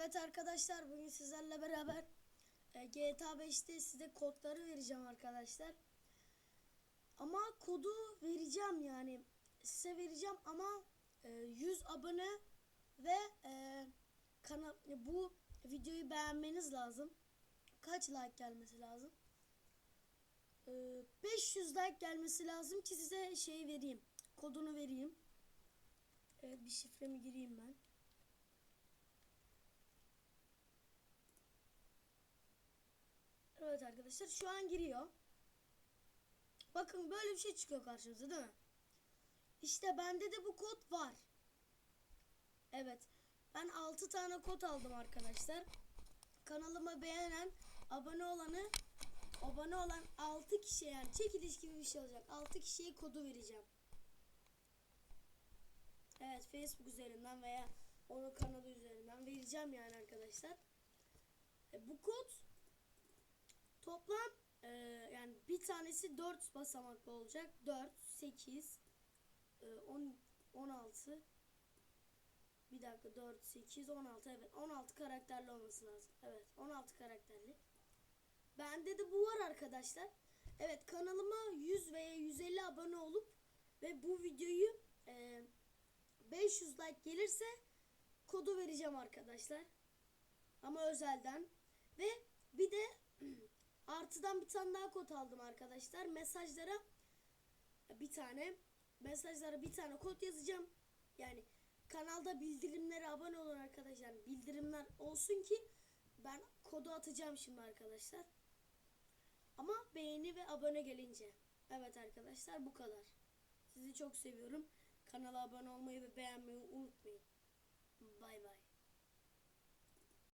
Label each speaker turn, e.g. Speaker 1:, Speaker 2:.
Speaker 1: Evet arkadaşlar bugün sizlerle beraber e, GTA 5'te size kodları vereceğim arkadaşlar. Ama kodu vereceğim yani size vereceğim ama e, 100 abone ve e, kanal bu videoyu beğenmeniz lazım. Kaç like gelmesi lazım? E, 500 like gelmesi lazım ki size şey vereyim. Kodunu vereyim. Evet bir şifremi gireyim ben. Evet arkadaşlar şu an giriyor. Bakın böyle bir şey çıkıyor karşımıza değil mi? İşte bende de bu kod var. Evet. Ben 6 tane kod aldım arkadaşlar. Kanalıma beğenen, abone olanı, abone olan 6 kişiye yani çekiliş gibi bir şey olacak. 6 kişiye kodu vereceğim. Evet Facebook üzerinden veya onun kanalı üzerinden vereceğim yani arkadaşlar. E, bu kod Toplam e, yani bir tanesi 4 basamaklı olacak. 4, 8, e, 10, 16 bir dakika 4, 8, 16 evet 16 karakterli olması lazım. Evet 16 karakterli. Bende de bu var arkadaşlar. Evet kanalıma 100 veya 150 abone olup ve bu videoyu e, 500 like gelirse kodu vereceğim arkadaşlar. Ama özelden. Ve bir de Artıdan bir tane daha kod aldım arkadaşlar. Mesajlara bir tane mesajlara bir tane kod yazacağım. Yani kanalda bildirimlere abone olun arkadaşlar. Bildirimler olsun ki ben kodu atacağım şimdi arkadaşlar. Ama beğeni ve abone gelince. Evet arkadaşlar bu kadar. Sizi çok seviyorum. Kanala abone olmayı ve beğenmeyi unutmayın.